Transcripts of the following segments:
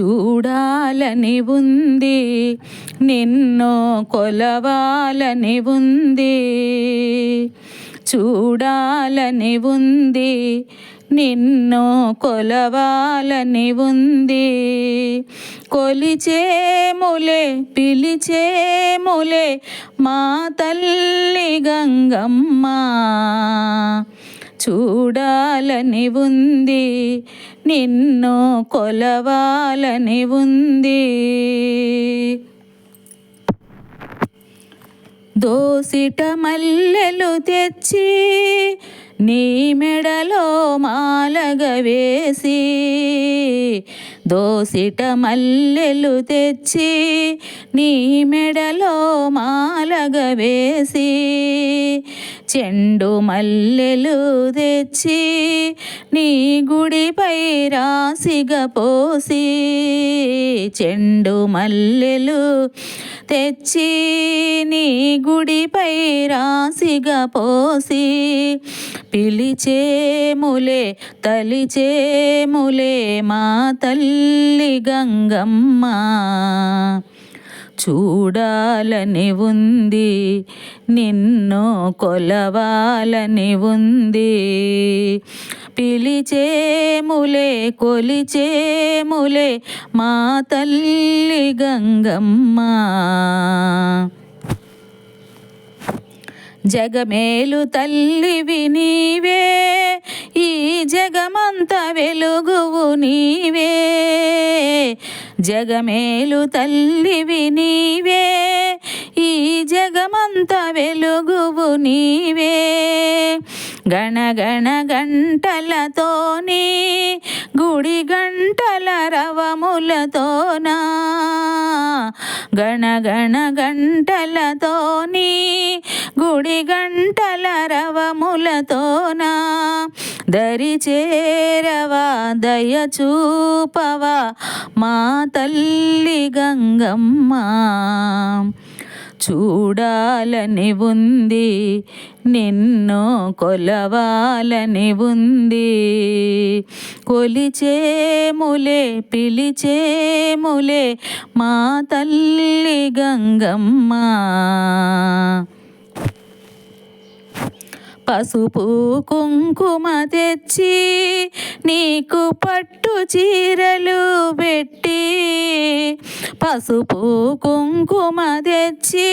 చూడాలని ఉంది. నిన్నో కొలవాలని ఉంది. చూడాలని ఉంది. నిన్ను కొలవాలని ఉంది. కొలిచేములే పిలిచేములే మా తల్లి గంగమ్మ. చూడాలని ఉంది. నిన్ను కొలవాలని ఉంది. దోసిట మల్లెలు తెచ్చి నీ మెడలో మాలగ వేసి దోసిట మల్లెలు తెచ్చి నీ మెడలో మాలగ వేసి చెండు మల్లెలు తెచ్చి నీ గుడిపై రాసిగ పోసి చెండు మల్లెలు తెచ్చి నీ గుడిపై రాసిగా పోసి పిలిచేములే తలిచేములే మా తల్లి గంగమ్మ. చూడాలని ఉంది నిన్ను కొలవాలని ఉంది. పిలిచేములే కొలిచేములే మా తల్లి గంగమ్మ. జగమేలు తల్లివి నీవే ఈ జగమంత వెలుగువు నీవే. జగమేలు తల్లివి నీవే ఈ జగమంత వెలుగువు నీవే. గణగణ గంటలతోని గుడి గంటల రవములతోనా? గణగణ గంటలతోని గుడి గంటల రవములతోనా? దరి చేరవా దయ చూపవా మా తల్లి గంగమ్మ. చూడాలని ఉంది నిన్ను కొలవాలని ఉంది. కొలిచేములే పిలిచేములే మా తల్లి గంగమ్మ. పసుపు కుంకుమ తెచ్చి నీకు పట్టు చీరలు పెట్టి పసుపు కుంకుమ తెచ్చి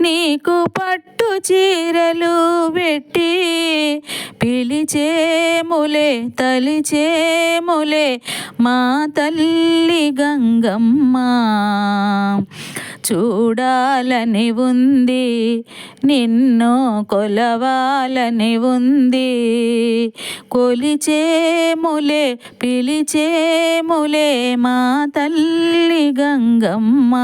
నీకు పట్టు చీరలు పెట్టి పిలిచేములే తలిచేములే మా తల్లి గంగమ్మ. చూడాలని ఉంది. నిన్ను కొలవాలని ఉంది. కొలిచేములే పిలిచేములే మా తల్లి గంగమ్మ.